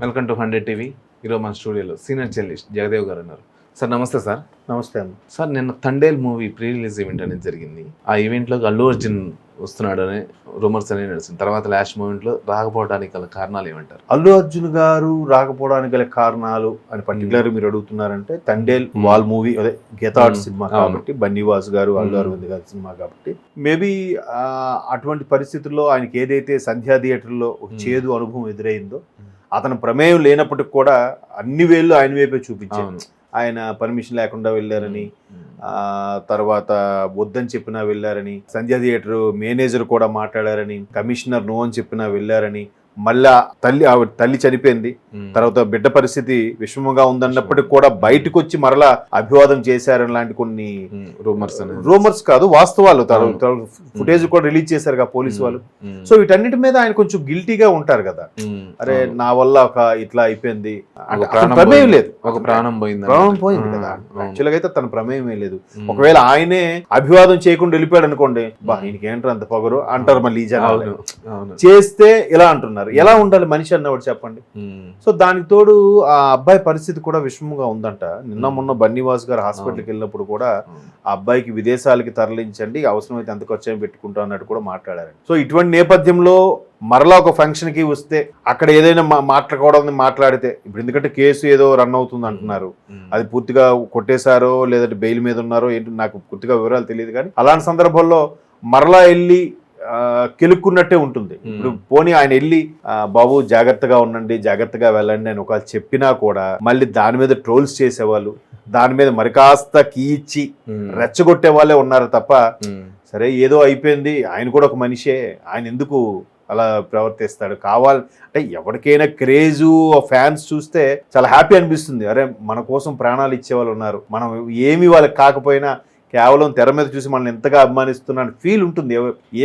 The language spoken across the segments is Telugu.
వెల్కమ్ టు హండ్రెడ్ టీవీ ఈరోజు మన స్టూడియోలో సీనియర్ జర్నలిస్ట్ జగదేవ్ గారు ఉన్నారు సార్ నమస్తే సార్ నమస్తే అమ్మ సార్ నిన్న Thandel movie pre release event అనేది జరిగింది ఆ ఈవెంట్లో అల్లు అర్జున్ వస్తున్నాడు అని రూమర్స్ అనేవి నడిచింది తర్వాత లాస్ట్ మూమెంట్లో రాకపోవడానికి గల కారణాలు ఏమంటారు అల్లు అర్జున్ గారు రాకపోవడానికి గల కారణాలు అని పర్టికులర్ మీరు అడుగుతున్నారంటే తండేల్ Hmm. వాల్ మూవీ అదే గీతాడ్ Hmm. సినిమా. కాబట్టి బన్నీవాస్ గారు అల్లు Hmm. అరవింద్ గారి సినిమా కాబట్టి మేబీ అటువంటి పరిస్థితుల్లో ఆయనకి ఏదైతే సంధ్యా థియేటర్లో ఒక. చేదు అనుభవం ఎదురైందో అతని ప్రమేయం లేనప్పటికి కూడా అన్ని వేళ్ళు ఆయన వైపే చూపించారు అవును. ఆయన పర్మిషన్ లేకుండా వెళ్ళారని తర్వాత వద్దని చెప్పినా వెళ్ళారని సంధ్యా థియేటర్ మేనేజర్ కూడా మాట్లాడారని కమిషనర్ నో అని చెప్పినా వెళ్ళారని మళ్ళా తల్లి ఆవిడ తల్లి చనిపోయింది. తర్వాత బిడ్డ పరిస్థితి విషమంగా ఉందన్నప్పటికి కూడా బయటకు వచ్చి మరలా అభివాదం చేశారని లాంటి కొన్ని రూమర్స్ రూమర్స్ కాదు వాస్తవాలు. ఫుటేజ్ కూడా రిలీజ్ చేశారు కదా పోలీస్ వాళ్ళు. సో వీటన్నిటి మీద ఆయన కొంచెం గిల్టీగా ఉంటారు కదా. అరే. నా వల్ల ఒక ఇట్లా అయిపోయింది. ప్రమేయం. లేదు. ఒక ప్రాణం పోయింది ప్రాణం పోయింది కదా. యాక్చువల్గా అయితే తన ప్రమేయమే లేదు. ఒకవేళ ఆయనే అభివాదం చేయకుండా వెళ్ళిపోయాడు అనుకోండి బా ఈయనకి ఏంటారు అంత పొగరు? అంటారు మళ్ళీ జనాలు. చేస్తే ఇలా అంటున్నారు? ఎలా ఉండాలి మనిషి అన్నవాడు చెప్పండి. సో దానికి తోడు ఆ అబ్బాయి పరిస్థితి కూడా విషమంగా ఉందంట. నిన్న. మొన్న బన్నీవాస్ గారు హాస్పిటల్కి వెళ్ళినప్పుడు కూడా. ఆ అబ్బాయికి విదేశాలకి తరలించండి అవసరమైతే ఎంత ఖర్చు పెట్టుకుంటా అన్నట్టు కూడా మాట్లాడారు సో ఇటువంటి నేపథ్యంలో మరలా ఒక ఫంక్షన్కి వస్తే అక్కడ ఏదైనా మా- మాట్లాడుకోవడం మాట్లాడితే ఇప్పుడు ఎందుకంటే కేసు ఏదో రన్ అవుతుంది అంటున్నారు. అది పూర్తిగా కొట్టేశారో లేదంటే బెయిల్ మీద ఉన్నారో ఏంటి నాకు పూర్తిగా వివరాలు తెలియదు కానీ అలాంటి సందర్భంలో మరలా వెళ్ళి కెలుక్కున్నట్టే ఉంటుంది. ఇప్పుడు పోనీ ఆయన వెళ్ళి బాబు జాగ్రత్తగా ఉండండి జాగ్రత్తగా వెళ్ళండి అని ఒకవేళ చెప్పినా కూడా మళ్ళీ దాని మీద ట్రోల్స్ చేసేవాళ్ళు దాని మీద మరి కాస్త కీ ఇచ్చి ఉమ్, రెచ్చగొట్టే వాళ్ళే ఉన్నారు తప్ప సరే ఏదో అయిపోయింది ఆయన కూడా ఒక మనిషే ఆయన ఎందుకు అలా ప్రవర్తిస్తాడు? కావాలి అంటే ఎవరికైనా క్రేజు ఫ్యాన్స్ చూస్తే చాలా హ్యాపీ అనిపిస్తుంది. అరే మన కోసం ప్రాణాలు ఇచ్చే వాళ్ళు ఉన్నారు. మనం ఏమి వాళ్ళకి కాకపోయినా కేవలం తెర మీద చూసి మనల్ని ఎంతగా అభిమానిస్తున్నాను ఫీల్ ఉంటుంది.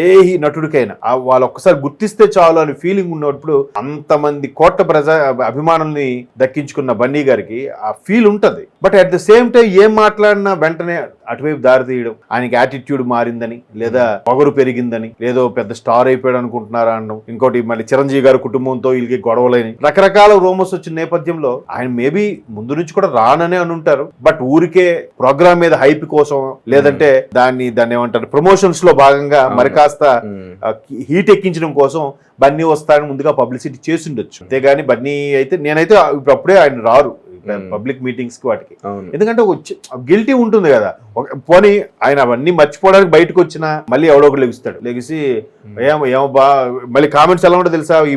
ఏ నటుడికైనా. వాళ్ళు ఒక్కసారి గుర్తిస్తే చాలు అని ఫీలింగ్ ఉన్నప్పుడు అంతమంది కోట్ల ప్రజా అభిమానుల్ని దక్కించుకున్న బన్నీ గారికి ఆ ఫీల్ ఉంటుంది. But at the same time ఏం మాట్లాడినా వెంటనే అటువైపు దారి తీయడం. ఆయనకి యాటిట్యూడ్ మారిందని లేదా పొగరు పెరిగిందని లేదో పెద్ద స్టార్ అయిపోయాడు అనుకుంటున్నారా అనడం ఇంకోటి మళ్ళీ చిరంజీవి గారి కుటుంబంతో వీళ్ళకి గొడవలని. రకరకాల రోమర్స్ వచ్చిన నేపథ్యంలో ఆయన మేబీ ముందు నుంచి కూడా రాననే అని ఉంటారు బట్ ఊరికే ప్రోగ్రామ్ మీద హైప్ కోసం లేదంటే దాన్ని దాన్ని ఏమంటారు ప్రమోషన్స్లో భాగంగా మరి కాస్త హీట్ ఎక్కించడం కోసం బన్నీ వస్తాడని ముందుగా పబ్లిసిటీ చేసిండొచ్చు అంతేగాని బన్నీ అయితే నేనైతే ఇప్పుడు అప్పుడే ఆయన రారు. Hmm. పబ్లిక్ మీటింగ్స్కి వాటికి ఎందుకంటే గిల్టీ ఉంటుంది కదా. ఒక- పోనీ ఆయన అవన్నీ మర్చిపోవడానికి బయటకు వచ్చినా మళ్ళీ ఎవడో ఒకటి లెగిస్తాడు. లెగిసి ఏమో ఏమో బా మళ్ళీ కామెంట్స్ ఎలా ఉంటాయి తెలుసా? ఈ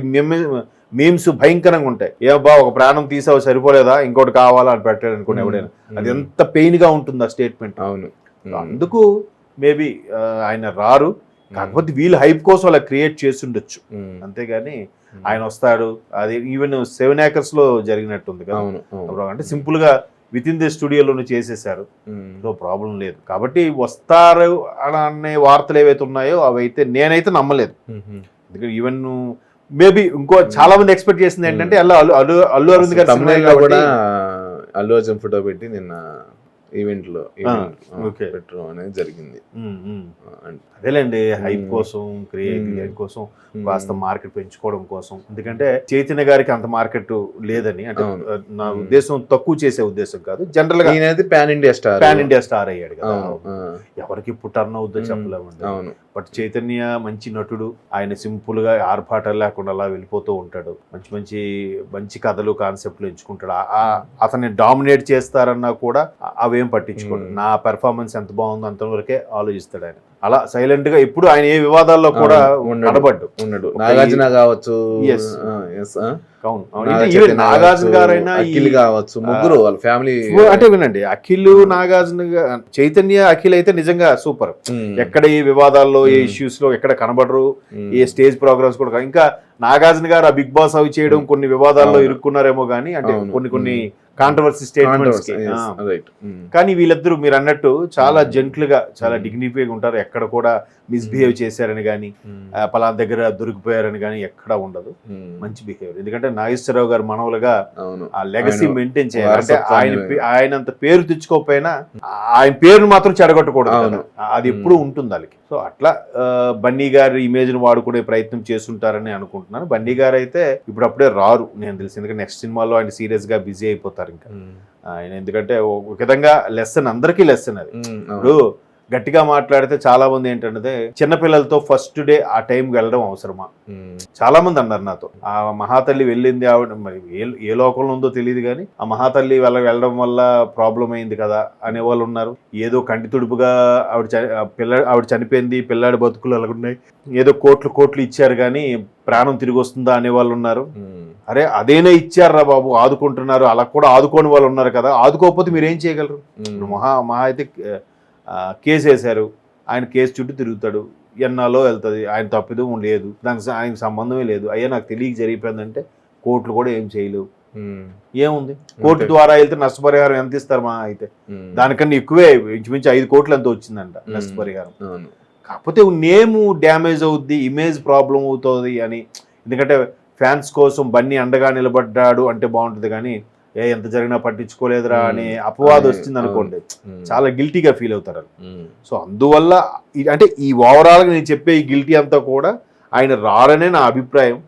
మీమ్స్ భయంకరంగా ఉంటాయి. ఏమో బా ఒక ప్రాణం తీసావు సరిపోలేదా? ఇంకోటి కావాలా అని పెట్టాడు అనుకోండి ఎవడైనా. అది ఎంత పెయిన్గా ఉంటుంది ఆ స్టేట్మెంట్ అవును. అందుకు మేబీ ఆయన రారు. కాకపోతే వీళ్ళు హైప్ కోసం అలా క్రియేట్ చేస్తుండొచ్చు ఉమ్, అంతేగాని ఆయన వస్తాడు అది ఈవెన్ సెవెన్ ఏకర్స్లో జరిగినట్టుంది కదా. అంటే సింపుల్గా విత్ ఇన్ ది స్టూడియోలోనే చేసేసారు సో ప్రాబ్లం లేదు. కాబట్టి వస్తారు అని అనే వార్తలు ఏవైతే ఉన్నాయో అవి అయితే నేనైతే నమ్మలేదు. ఎందుకంటే ఈవెన్ మేబీ ఇంకో చాలా మంది ఎక్స్పెక్ట్ చేసింది ఏంటంటే అల్లు అల్లు అల్లు అరవింద్ గారి అల్లు అర్జున్ ఫోటో పెట్టి నిన్న ఈవెంట్లో event, ఆ, okay. పెట్టడం అనేది జరిగింది. అదేలేండి హైప్. కోసం క్రియేటివ్. కోసం కాస్త మార్కెట్ పెంచుకోవడం కోసం. ఎందుకంటే చైతన్య గారికి అంత మార్కెట్ లేదని అంటే నా. ఉద్దేశం తక్కువ చేసే ఉద్దేశం కాదు. జనరల్గా ఈయనైతే pan India star pan India star అయ్యాడు కదా. ఎవరికి ఇప్పుడు టర్న్ అవుద్దో. చెప్పలేమండి. అవును. బట్ చైతన్య మంచి నటుడు. ఆయన సింపుల్గా ఆర్భాటాలు లేకుండా అలా వెళ్ళిపోతూ ఉంటాడు. మంచి మంచి మంచి కథలు కాన్సెప్ట్లు ఎంచుకుంటాడు. అతన్ని డామినేట్ చేస్తారన్నా కూడా ఆ- అవేం పట్టించుకోడు. నా పెర్ఫార్మెన్స్ ఎంత బాగుందో అంతవరకే ఆలోచిస్తాడు ఆయన అలా సైలెంట్గా ఎప్పుడు ఆయన ఏ వివాదాల్లో కూడా. కనబడ్డు. ఉన్నాడు. నాగార్జున కావచ్చు. నాగార్జున గారైనా అఖిల్ కావచ్చు ముగ్గురు వాళ్ళ ఫ్యామిలీ అంటే వినండి. అఖిల్ నాగార్జున చైతన్య అఖిల్ అయితే నిజంగా సూపర్ ఎక్కడ ఈ వివాదాల్లో ఏ. ఇష్యూస్లో ఎక్కడ కనబడరు ఏ స్టేజ్ ప్రోగ్రామ్స్ కూడా. ఇంకా నాగార్జున గారు ఆ బిగ్ బాస్ అవి చేయడం కొన్ని వివాదాల్లో. ఇరుక్కున్నారేమో కానీ అంటే. కొన్ని కొన్ని. కాంట్రవర్సీ స్టేట్మెంట్స్ కానీ వీళ్ళిద్దరూ మీరు అన్నట్టు చాలా మ్మ్. జెంట్లు గా చాలా. డిగ్నిఫైగా ఉంటారు. ఎక్కడ కూడా మిస్బిహేవ్ చేశారని కానీ పలానా దగ్గర దొరికిపోయారని కానీ ఎక్కడ ఉండదు. మంచి బిహేవియర్ ఎందుకంటే నాగేశ్వరరావు గారు మనవలుగా ఆ లెగసీ మెయింటైన్ చేయాలి. అంటే ఆయన ఆయన అంత పేరు తెచ్చుకోకపోయినా ఆయన పేరును మాత్రం చెడగొట్టకూడదు. అది ఎప్పుడు ఉంటుంది వాళ్ళకి. సో అట్లా బన్నీ గారి ఇమేజ్ని వాడుకునే ప్రయత్నం చేస్తుంటారని అనుకుంటున్నాను. బన్నీ గారు అయితే ఇప్పుడు అప్పుడే రారు నేను తెలిసి. ఎందుకంటే నెక్స్ట్ సినిమాలో ఆయన సీరియస్గా బిజీ అయిపోతారు ఇంకా. ఆయన ఎందుకంటే ఒక విధంగా లెసన్ అందరికీ లెసన్ అది. ఇప్పుడు. గట్టిగా మాట్లాడితే చాలా మంది ఏంటంటే చిన్నపిల్లలతో ఫస్ట్ డే ఆ టైంకి వెళ్ళడం అవసరమా? చాలా మంది అన్నారు నాతో. ఆ మహాతల్లి వెళ్ళింది ఆవిడ మరి ఏ ఏ లోకంలో ఉందో తెలియదు కానీ ఆ మహాతల్లి వెళ్ళ వెళ్ళడం వల్ల ప్రాబ్లం అయింది కదా అనే వాళ్ళు ఉన్నారు. ఏదో కంటి తుడుపుగా ఆవిడ పిల్ల ఆవిడ చనిపోయింది పిల్లాడి బతుకులు అలాగున్నాయి ఏదో కోట్లు కోట్లు ఇచ్చారు కానీ ప్రాణం తిరిగి వస్తుందా అనే వాళ్ళు ఉన్నారు. అరే అదేనే ఇచ్చారా బాబు? ఆదుకుంటున్నారు. అలా కూడా ఆదుకోని వాళ్ళు ఉన్నారు కదా. ఆదుకోకపోతే మీరు ఏం చేయగలరు మహా మహా అయితే కేసు వేశారు. ఆయన కేసు చుట్టూ తిరుగుతాడు. ఎన్నాలో వెళ్తుంది. ఆయన తప్పిదం లేదు. దానికి ఆయనకు సంబంధమే లేదు. అయ్యా నాకు తెలియక జరిగిపోయిందంటే కోర్టులు కూడా ఏం చేయలేవు. ఏముంది? కోర్టు. ద్వారా వెళ్తే నష్టపరిహారం ఎంత ఇస్తారు మా అయితే? దానికన్నా ఎక్కువే ఇంచుమించు ఐదు కోట్లు ఎంత వచ్చిందంట. నష్టపరిహారం. కాకపోతే నేమ్ డ్యామేజ్ అవుద్ది ఇమేజ్ ప్రాబ్లం అవుతుంది అని. ఎందుకంటే ఫ్యాన్స్ కోసం బన్నీ అండగా నిలబడ్డాడు అంటే బాగుంటుంది కానీ ఏ ఎంత జరిగినా పట్టించుకోలేదురా. అనే అపవాదం వచ్చింది అనుకోండి. చాలా గిల్టీగా ఫీల్ అవుతారు సో అందువల్ల అంటే ఈ ఓవరాల్గా నేను చెప్పే ఈ గిల్టీ అంతా కూడా ఆయన రారనే నా అభిప్రాయం.